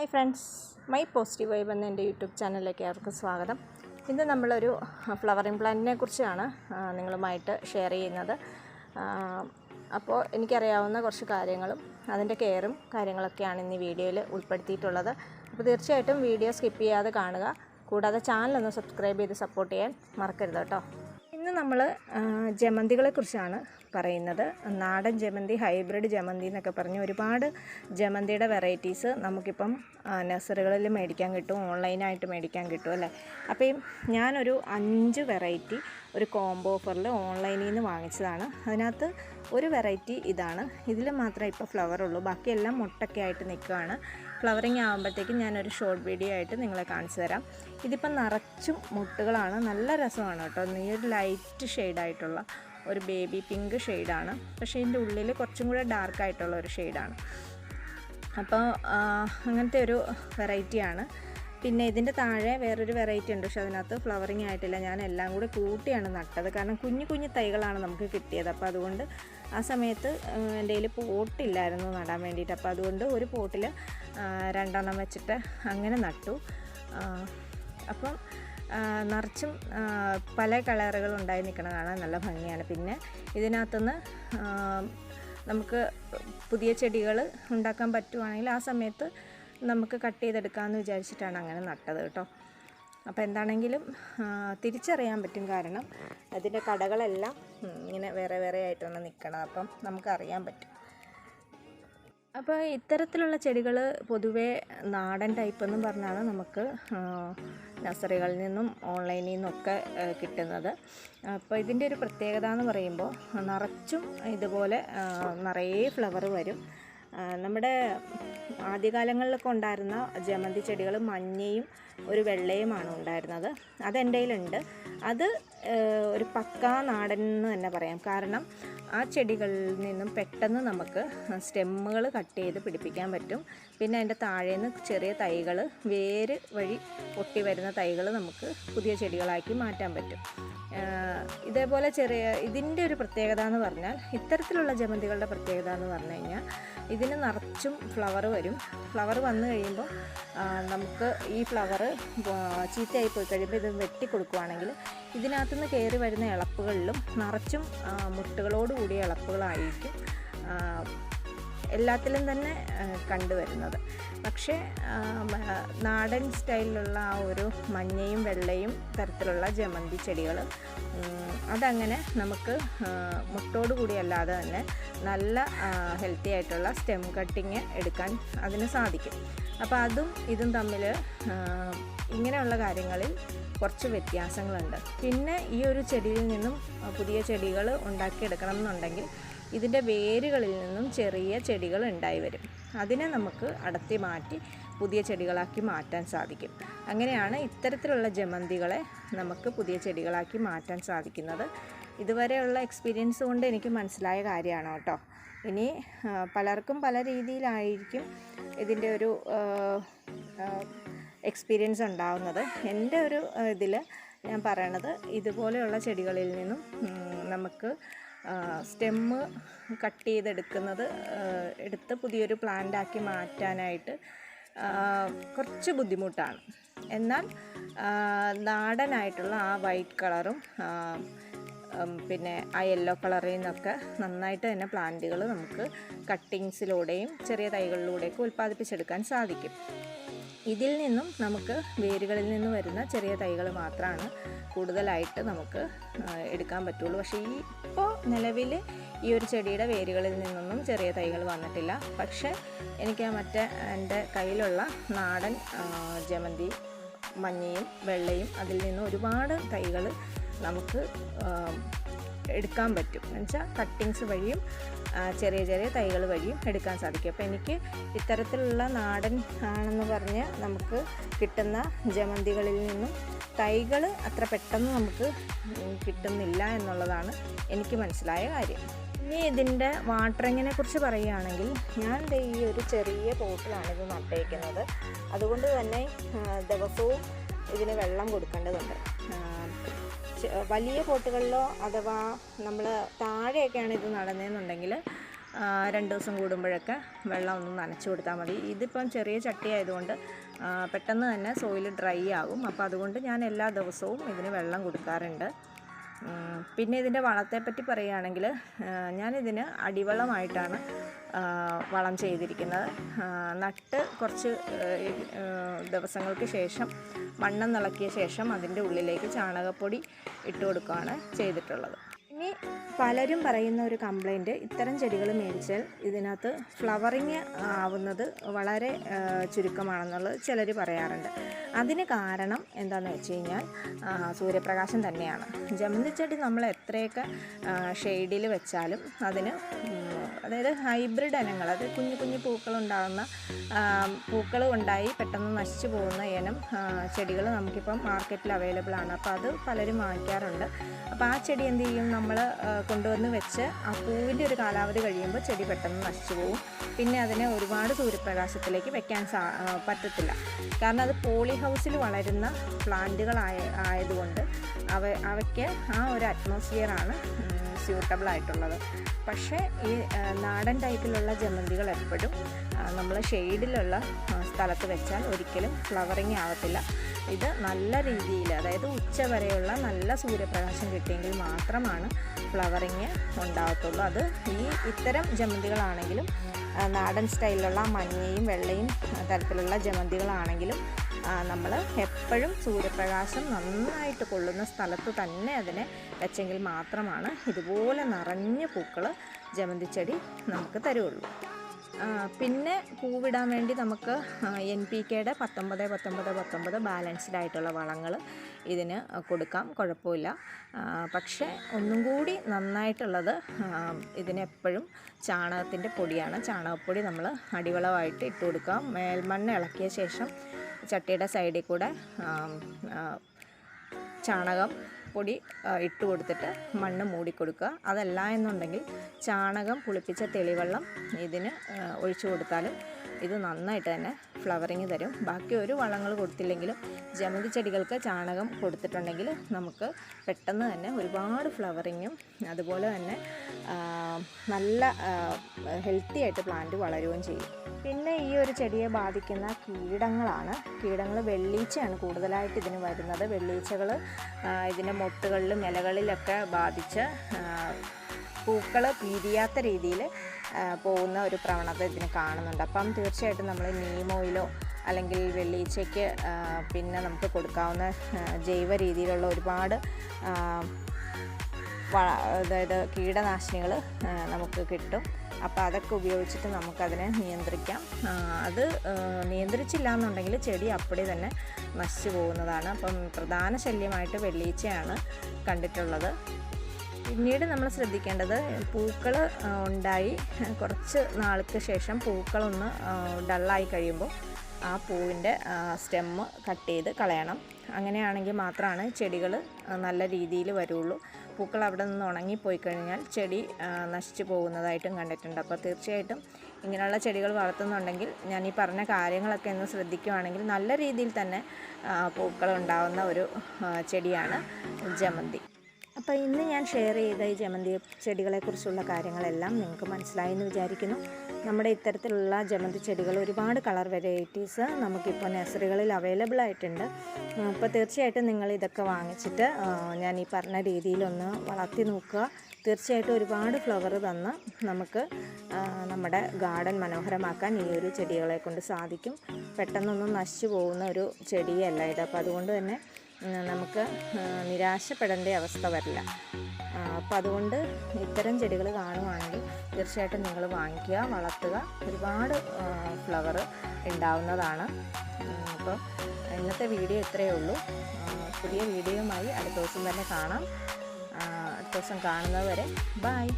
Hi friends my positive vibe എന്ന എന്റെ YouTube ചാനലിലേക്ക് അവർക്ക് സ്വാഗതം. ഇന്ന് നമ്മളൊരു ഫ്ലവറിംഗ് പ്ലാന്റിനെ കുറിച്ചാണ് നിങ്ങളുമായിട്ട് ഷെയർ ചെയ്യുന്നത്. അപ്പോൾ എനിക്കറിയാവുന്ന കുറച്ച് കാര്യങ്ങളും അതിന്റെ കെയറും കാര്യങ്ങളൊക്കെയാണ് ഇന്ന് ഈ വീഡിയോയിൽ ഉൾപ്പെടുത്തിയിട്ടുള്ളത്. അപ്പോൾ തീർച്ചയായിട്ടും വീഡിയോ സ്കിപ്പ് ചെയ്യാതെ കാണുക. കൂടാതെ ചാനലൊന്ന് സബ്സ്ക്രൈബ് ചെയ്ത് സപ്പോർട്ട് ചെയ്യാൻ മറക്കരുത് കേട്ടോ. നമ്മൾ ജമന്തികളെ കുറിച്ചാണ് പറയുന്നത്. നാടൻ ജമന്തി ഹൈബ്രിഡ് ജമന്തി എന്നൊക്കെ പറഞ്ഞ് ഒരുപാട് ജമന്തിയുടെ വെറൈറ്റീസ് നമുക്കിപ്പം നഴ്സറികളിൽ മേടിക്കാൻ കിട്ടും ഓൺലൈനായിട്ട് മേടിക്കാൻ കിട്ടും അല്ലേ? അപ്പം ഞാനൊരു അഞ്ച് വെറൈറ്റി ഒരു കോംബോ ഓഫറിൽ ഓൺലൈനിൽ നിന്ന് വാങ്ങിച്ചതാണ്. അതിനകത്ത് ഒരു വെറൈറ്റി ഇതാണ്. ഇതിൽ മാത്രമേ ഇപ്പോൾ ഫ്ലവർ ഉള്ളൂ ബാക്കിയെല്ലാം മുട്ടൊക്കെ ആയിട്ട് നിൽക്കുകയാണ്. ഫ്ലവറിങ് ആകുമ്പോഴത്തേക്കും ഞാനൊരു ഷോർട്ട് വീഡിയോ ആയിട്ട് നിങ്ങളെ കാണിച്ചു തരാം. ഇതിപ്പം നിറച്ചും മുട്ടുകളാണ്. നല്ല രസമാണ് കേട്ടോ. ഈ ഒരു ലൈറ്റ് ഷെയ്ഡായിട്ടുള്ള ഒരു ബേബി പിങ്ക് ഷെയ്ഡാണ്. പക്ഷേ ഇതിന്റെ ഉള്ളിൽ കുറച്ചും കൂടെ ഡാർക്കായിട്ടുള്ള ഒരു ഷെയ്ഡാണ്. അപ്പോൾ അങ്ങനത്തെ ഒരു വെറൈറ്റിയാണ്. പിന്നെ ഇതിന്റെ താഴെ വേറൊരു വെറൈറ്റി ഉണ്ട്. പക്ഷേ അതിനകത്ത് ഫ്ലവറിങ് ആയിട്ടില്ല. ഞാൻ എല്ലാം കൂടി കൂട്ടിയാണ് നട്ടത്. കാരണം കുഞ്ഞു കുഞ്ഞു തൈകളാണ് നമുക്ക് കിട്ടിയത്. അപ്പോൾ അതുകൊണ്ട് ആ സമയത്ത് എന്റെ കയ്യിൽ പോട്ടില്ലായിരുന്നു നടാൻ വേണ്ടിയിട്ട്. അപ്പോൾ അതുകൊണ്ട് ഒരു പോട്ടിൽ രണ്ടെണ്ണം വെച്ചിട്ട് അങ്ങനെ നട്ടു. അപ്പം നിറച്ചും പല കളറുകൾ ഉണ്ടായി നിൽക്കണ കാണാൻ നല്ല ഭംഗിയാണ്. പിന്നെ ഇതിനകത്തുനിന്ന് നമുക്ക് പുതിയ ചെടികൾ ഉണ്ടാക്കാൻ പറ്റുവാണെങ്കിൽ ആ സമയത്ത് നമുക്ക് കട്ട് ചെയ്തെടുക്കാമെന്ന് വിചാരിച്ചിട്ടാണ് അങ്ങനെ നട്ടത് കേട്ടോ. അപ്പോൾ എന്താണെങ്കിലും തിരിച്ചറിയാൻ പറ്റും കാരണം അതിന്റെ കടകളെല്ലാം ഇങ്ങനെ വേറെ വേറെ ആയിട്ടാണ് നിൽക്കണത്. അപ്പം നമുക്കറിയാൻ പറ്റും. അപ്പോൾ ഇത്തരത്തിലുള്ള ചെടികൾ പൊതുവേ നാടൻ ടൈപ്പ് എന്ന് പറഞ്ഞാണ് നമുക്ക് നഴ്സറികളിൽ നിന്നും ഓൺലൈനിൽ നിന്നൊക്കെ കിട്ടുന്നത്. അപ്പോൾ ഇതിന്റെ ഒരു പ്രത്യേകത എന്ന് പറയുമ്പോൾ നിറച്ചും ഇതുപോലെ നിറയെ ഫ്ലവർ വരും. നമ്മുടെ ആദ്യകാലങ്ങളിലൊക്കെ ഉണ്ടായിരുന്ന ജമന്തി ചെടികൾ മഞ്ഞയും ഒരു വെള്ളയുമാണ് ഉണ്ടായിരുന്നത്. അത് എന്റെ കയ്യിലുണ്ട്. അത് ഒരു പക്കാ നാടൻ എന്ന് തന്നെ പറയാം. കാരണം ആ ചെടികളിൽ നിന്നും പെട്ടെന്ന് നമുക്ക് സ്റ്റെമ്മുകൾ കട്ട് ചെയ്ത് പിടിപ്പിക്കാൻ പറ്റും. പിന്നെ അതിന്റെ താഴെ നിന്ന് ചെറിയ തൈകൾ വേര് വഴി പൊട്ടി വരുന്ന തൈകൾ നമുക്ക് പുതിയ ചെടികളാക്കി മാറ്റാൻ പറ്റും. ഇതേപോലെ ചെറിയ ഇതിന്റെ ഒരു പ്രത്യേകത എന്ന് പറഞ്ഞാൽ ഇത്തരത്തിലുള്ള ജമന്തികളുടെ പ്രത്യേകത എന്ന് പറഞ്ഞു കഴിഞ്ഞാൽ ഇതിന് നിറച്ചും ഫ്ലവർ വരും. ഫ്ലവർ വന്നു കഴിയുമ്പോൾ നമുക്ക് ഈ ഫ്ലവർ ചീത്തയായി പോയി കഴിയുമ്പോൾ ഇത് വെട്ടി കൊടുക്കുവാണെങ്കിൽ ഇതിനകത്തുനിന്ന് കയറി വരുന്ന ഇളപ്പുകളിലും നിറച്ചും മുട്ടുകളോടുകൂടിയ മുട്ടുകളോട് കൂടിയ ഇളപ്പുകളായിരിക്കും എല്ലാത്തിലും തന്നെ കണ്ടുവരുന്നത്. പക്ഷേ നാടൻ സ്റ്റൈലിലുള്ള ആ ഒരു മഞ്ഞയും വെള്ളയും തരത്തിലുള്ള ജമന്തി ചെടികൾ അതങ്ങനെ നമുക്ക് മുട്ടോട് കൂടി അല്ലാതെ തന്നെ നല്ല ഹെൽത്തി ആയിട്ടുള്ള സ്റ്റെം കട്ടിങ് എടുക്കാൻ അതിന് സാധിക്കും. അപ്പോൾ അതും ഇതും തമ്മിൽ ഇങ്ങനെയുള്ള കാര്യങ്ങളിൽ കുറച്ച് വ്യത്യാസങ്ങളുണ്ട്. പിന്നെ ഈ ഒരു ചെടിയിൽ നിന്നും പുതിയ ചെടികൾ ഉണ്ടാക്കിയെടുക്കണം എന്നുണ്ടെങ്കിൽ ഇതിന്റെ വേരുകളിൽ നിന്നും ചെറിയ ചെടികൾ ഉണ്ടായി വരും. അതിനെ നമുക്ക് അടത്തി മാറ്റി പുതിയ ചെടികളാക്കി മാറ്റാൻ സാധിക്കും. അങ്ങനെയാണ് ഇത്തരത്തിലുള്ള ജമന്തികളെ നമുക്ക് പുതിയ ചെടികളാക്കി മാറ്റാൻ സാധിക്കുന്നത്. ഇതുവരെയുള്ള എക്സ്പീരിയൻസ് കൊണ്ട് എനിക്ക് മനസ്സിലായ കാര്യമാണ് കേട്ടോ. ഇനി പലർക്കും പല രീതിയിലായിരിക്കും ഇതിന്റെ ഒരു എക്സ്പീരിയൻസ് ഉണ്ടാവുന്നത്. എന്റെ ഒരു ഇതിൽ ഞാൻ പറയണത് ഇതുപോലെയുള്ള ചെടികളിൽ നിന്നും നമുക്ക് സ്റ്റെമ്മ് കട്ട് ചെയ്തെടുക്കുന്നത് എടുത്ത് പുതിയൊരു പ്ലാന്റാക്കി മാറ്റാനായിട്ട് കുറച്ച് ബുദ്ധിമുട്ടാണ്. എന്നാൽ നാടനായിട്ടുള്ള ആ വൈറ്റ് കളറും പിന്നെ ആ യെല്ലോ കളറിൽ നിന്നൊക്കെ നന്നായിട്ട് തന്നെ പ്ലാന്റുകൾ നമുക്ക് കട്ടിങ്സിലൂടെയും ചെറിയ തൈകളിലൂടെയൊക്കെ ഉൽപ്പാദിപ്പിച്ചെടുക്കാൻ സാധിക്കും. ഇതിൽ നിന്നും നമുക്ക് വേരുകളിൽ നിന്ന് വരുന്ന ചെറിയ തൈകൾ മാത്രമാണ് കൂടുതലായിട്ട് നമുക്ക് എടുക്കാൻ പറ്റുള്ളൂ. പക്ഷേ ഈ ഇപ്പോൾ നിലവിൽ ഈ ഒരു ചെടിയുടെ വേരുകളിൽ നിന്നൊന്നും ചെറിയ തൈകൾ വന്നിട്ടില്ല. പക്ഷേ എനിക്ക് മറ്റേ എന്റെ കയ്യിലുള്ള നാടൻ ജമന്തി മഞ്ഞയും വെള്ളയും അതിൽ നിന്ന് ഒരുപാട് തൈകൾ നമുക്ക് എടുക്കാൻ പറ്റും. എന്നുവെച്ചാൽ കട്ടിങ്സ് വഴിയും ചെറിയ ചെറിയ തൈകൾ വഴിയും എടുക്കാൻ സാധിക്കും. അപ്പോൾ എനിക്ക് ഇത്തരത്തിലുള്ള നാടൻ ആണെന്ന് പറഞ്ഞ് നമുക്ക് കിട്ടുന്ന ജമന്തികളിൽ നിന്നും തൈകൾ അത്ര പെട്ടെന്ന് നമുക്ക് കിട്ടുന്നില്ല എന്നുള്ളതാണ് എനിക്ക് മനസ്സിലായ കാര്യം. ഇനി ഇതിന്റെ വാട്ടറിങ്ങിനെ കുറിച്ച് പറയുകയാണെങ്കിൽ ഞാൻ ഈ ഒരു ചെറിയ പോട്ടിലാണ് ഇത് നട്ടേക്കുന്നത്. അതുകൊണ്ട് തന്നെ ദിവസവും ഇതിന് വെള്ളം കൊടുക്കേണ്ടതുണ്ട്. വലിയ പോട്ടുകളിലോ അഥവാ നമ്മൾ താഴെയൊക്കെയാണ് ഇത് നടന്നതെന്നുണ്ടെങ്കിൽ രണ്ട് ദിവസം കൂടുമ്പോഴൊക്കെ വെള്ളം ഒന്ന് നനച്ചു കൊടുത്താൽ മതി. ഇതിപ്പം ചെറിയ ചട്ടി ആയതുകൊണ്ട് പെട്ടെന്ന് തന്നെ സോയിൽ ഡ്രൈ ആകും. അപ്പോൾ അതുകൊണ്ട് ഞാൻ എല്ലാ ദിവസവും ഇതിന് വെള്ളം കൊടുക്കാറുണ്ട്. പിന്നെ ഇതിന്റെ വളത്തെപ്പറ്റി പറയുകയാണെങ്കിൽ ഞാനിതിന് അടിവളമായിട്ടാണ് വളം ചെയ്തിരിക്കുന്നത്. നട്ട് കുറച്ച് ദിവസങ്ങൾക്ക് ശേഷം മണ്ണെന്നിളക്കിയ ശേഷം അതിന്റെ ഉള്ളിലേക്ക് ചാണകപ്പൊടി ഇട്ട് കൊടുക്കുകയാണ് ചെയ്തിട്ടുള്ളത്. ഇനി പലരും പറയുന്ന ഒരു കംപ്ലൈന്റ് ഇത്തരം ചെടികൾ മേടിച്ചാൽ ഇതിനകത്ത് ഫ്ലവറിങ് ആവുന്നത് വളരെ ചുരുക്കമാണെന്നുള്ളത് ചിലർ പറയാറുണ്ട്. അതിന് കാരണം എന്താണെന്ന് വെച്ച് കഴിഞ്ഞാൽ സൂര്യപ്രകാശം തന്നെയാണ്. ജമന്തി ചെടി നമ്മൾ എത്രയൊക്കെ ഷെയ്ഡിൽ വെച്ചാലും അതിന് അതായത് ഹൈബ്രിഡ് ഇനങ്ങൾ അത് കുഞ്ഞു കുഞ്ഞു പൂക്കൾ ഉണ്ടാകുന്ന പൂക്കൾ ഉണ്ടായി പെട്ടെന്ന് നശിച്ചു പോകുന്ന ഇനം ചെടികൾ നമുക്കിപ്പം മാർക്കറ്റിൽ അവൈലബിൾ ആണ് അപ്പോൾ അത് പലരും വാങ്ങിക്കാറുണ്ട്. അപ്പോൾ ആ ചെടി എന്ത് ചെയ്യും? നമ്മൾ കൊണ്ടുവന്ന് വെച്ച് ആ പൂവിന്റെ ഒരു കാലാവധി കഴിയുമ്പോൾ ചെടി പെട്ടെന്ന് നശിച്ചു പോകും. പിന്നെ അതിനെ ഒരുപാട് സൂര്യപ്രകാശത്തിലേക്ക് വെക്കാൻ സാ പറ്റത്തില്ല. കാരണം അത് പോളി ഹൗസിൽ വളരുന്ന പ്ലാന്റുകളായ ആയതുകൊണ്ട് അവ അവയ്ക്ക് ആ ഒരു അറ്റ്മോസ്ഫിയറാണ് സ്യൂട്ടബിൾ ആയിട്ടുള്ളത്. പക്ഷേ ഈ നാടൻ ടൈപ്പിലുള്ള ജമന്തികൾ എപ്പോഴും നമ്മൾ ഷെയ്ഡിലുള്ള സ്ഥലത്ത് വെച്ചാൽ ഒരിക്കലും ഫ്ലവറിങ് ആവത്തില്ല. ഇത് നല്ല രീതിയിൽ അതായത് ഉച്ച വരെയുള്ള നല്ല സൂര്യപ്രകാശം കിട്ടിയെങ്കിൽ മാത്രമാണ് ഫ്ലവറിങ് ഉണ്ടാകത്തുള്ളൂ അത് ഈ ഇത്തരം ജമന്തികളാണെങ്കിലും നാടൻ സ്റ്റൈലിലുള്ള മഞ്ഞയും വെള്ളയും തരത്തിലുള്ള ജമന്തികളാണെങ്കിലും നമ്മൾ എപ്പോഴും സൂര്യപ്രകാശം നന്നായിട്ട് കൊള്ളുന്ന സ്ഥലത്ത് തന്നെ അതിനെ വെച്ചെങ്കിൽ മാത്രമാണ് ഇതുപോലെ നിറഞ്ഞ പൂക്കൾ ജമന്തിച്ചെടി നമുക്ക് തരുള്ളൂ. പിന്നെ പൂവിടാൻ വേണ്ടി നമുക്ക് എൻ പി കെയുടെ പത്തൊമ്പത് പത്തൊമ്പത് പത്തൊമ്പത് ബാലൻസ്ഡ് ആയിട്ടുള്ള വളങ്ങൾ ഇതിന് കൊടുക്കാം. കുഴപ്പമില്ല. പക്ഷേ ഒന്നും കൂടി നന്നായിട്ടുള്ളത് ഇതിനെപ്പോഴും ചാണകത്തിന്റെ പൊടിയാണ്. ചാണകപ്പൊടി നമ്മൾ അടിവളമായിട്ട് ഇട്ട് കൊടുക്കാം. മേൽമണ്ണ് ഇളക്കിയ ശേഷം ചട്ടിയുടെ സൈഡിൽ കൂടെ ചാണകം പൊടി ഇട്ട് കൊടുത്തിട്ട് മണ്ണ് മൂടിക്കൊടുക്കുക അതല്ല എന്നുണ്ടെങ്കിൽ ചാണകം പുളിപ്പിച്ച തെളിവെള്ളം ഇതിന് ഒഴിച്ചു കൊടുത്താലും ഇത് നന്നായിട്ട് തന്നെ ഫ്ലവറിങ് തരും. ബാക്കി ഒരു വളങ്ങൾ കൊടുത്തില്ലെങ്കിലും ജമന്തി ചെടികൾക്ക് ചാണകം കൊടുത്തിട്ടുണ്ടെങ്കിൽ നമുക്ക് പെട്ടെന്ന് തന്നെ ഒരുപാട് ഫ്ലവറിങ്ങും അതുപോലെ തന്നെ നല്ല ഹെൽത്തി ആയിട്ട് പ്ലാന്റ് വളരുകയും ചെയ്യും. പിന്നെ ഈ ഒരു ചെടിയെ ബാധിക്കുന്ന കീടങ്ങളാണ്. കീടങ്ങൾ വെള്ളീച്ചയാണ് കൂടുതലായിട്ട് ഇതിന് വരുന്നത്. വെള്ളീച്ചകൾ ഇതിന്റെ മൊട്ടുകളിലും ഇലകളിലൊക്കെ ബാധിച്ച് പൂക്കൾ പീരിയാത്ത രീതിയിൽ പോകുന്ന ഒരു പ്രവണത ഇതിന് കാണുന്നുണ്ട്. അപ്പം തീർച്ചയായിട്ടും നമ്മൾ നീമോയിലോ അല്ലെങ്കിൽ വെള്ളീച്ചയ്ക്ക് പിന്നെ നമുക്ക് കൊടുക്കാവുന്ന ജൈവ രീതിയിലുള്ള ഒരുപാട് അതായത് കീടനാശിനികൾ നമുക്ക് കിട്ടും. അപ്പോൾ അതൊക്കെ ഉപയോഗിച്ചിട്ട് നമുക്കതിനെ നിയന്ത്രിക്കാം. അത് നിയന്ത്രിച്ചില്ല എന്നുണ്ടെങ്കിൽ ചെടി അപ്പടി തന്നെ നശിച്ചു പോകുന്നതാണ്. അപ്പം പ്രധാന ശല്യമായിട്ട് വെള്ളീച്ചയാണ് കണ്ടിട്ടുള്ളത്. പിന്നീട് നമ്മൾ ശ്രദ്ധിക്കേണ്ടത് പൂക്കൾ ഉണ്ടായി. കുറച്ച് നാൾക്ക് ശേഷം പൂക്കളൊന്ന് ഡള്ളായി കഴിയുമ്പോൾ ആ പൂവിന്റെ സ്റ്റെമ്മ് കട്ട് ചെയ്ത് കളയണം. അങ്ങനെയാണെങ്കിൽ മാത്രമാണ് ചെടികൾ നല്ല രീതിയിൽ വരുള്ളൂ. പൂക്കൾ അവിടെ നിന്ന് ഉണങ്ങിപ്പോയി കഴിഞ്ഞാൽ ചെടി നശിച്ചു പോകുന്നതായിട്ടും കണ്ടിട്ടുണ്ട്. അപ്പോൾ തീർച്ചയായിട്ടും ഇങ്ങനെയുള്ള ചെടികൾ വളർത്തുന്നുണ്ടെങ്കിൽ ഞാൻ ഈ പറഞ്ഞ കാര്യങ്ങളൊക്കെ ഒന്ന് ശ്രദ്ധിക്കുകയാണെങ്കിൽ നല്ല രീതിയിൽ തന്നെ പൂക്കൾ ഉണ്ടാവുന്ന ഒരു ചെടിയാണ് ജമന്തി. അപ്പോൾ ഇന്ന് ഞാൻ ഷെയർ ചെയ്ത ഈ ജമന്തി ചെടികളെക്കുറിച്ചുള്ള കാര്യങ്ങളെല്ലാം നിങ്ങൾക്ക് മനസ്സിലായി എന്ന് വിചാരിക്കുന്നു. നമ്മുടെ ഇത്തരത്തിലുള്ള ജമന്തി ചെടികൾ ഒരുപാട് കളർ വെറൈറ്റീസ് നമുക്കിപ്പോൾ നഴ്സറികളിൽ അവൈലബിൾ ആയിട്ടുണ്ട്. അപ്പോൾ തീർച്ചയായിട്ടും നിങ്ങൾ ഇതൊക്കെ വാങ്ങിച്ചിട്ട് ഞാൻ ഈ പറഞ്ഞ രീതിയിലൊന്ന് വളർത്തി നോക്കുക. തീർച്ചയായിട്ടും ഒരുപാട് ഫ്ലവർ തന്ന് നമുക്ക് നമ്മുടെ ഗാർഡൻ മനോഹരമാക്കാൻ ഈ ഒരു ചെടികളെ കൊണ്ട് സാധിക്കും. പെട്ടെന്നൊന്നും നശിച്ചു പോകുന്ന ഒരു ചെടിയല്ല ഇത്. അപ്പോൾ അതുകൊണ്ട് തന്നെ നമുക്ക് നിരാശപ്പെടേണ്ട അവസ്ഥ വരില്ല. അപ്പം അതുകൊണ്ട് ഇത്തരം ചെടികൾ കാണുവാണെങ്കിൽ തീർച്ചയായിട്ടും നിങ്ങൾ വാങ്ങിക്കുക വളർത്തുക. ഒരുപാട് ഫ്ലവർ ഉണ്ടാവുന്നതാണ്. അപ്പോൾ ഇന്നത്തെ വീഡിയോ ഇത്രയേ ഉള്ളൂ. പുതിയ വീഡിയോയുമായി അടുത്ത ദിവസം തന്നെ കാണാം. അടുത്ത ദിവസം കാണുന്നതുവരെ ബായ്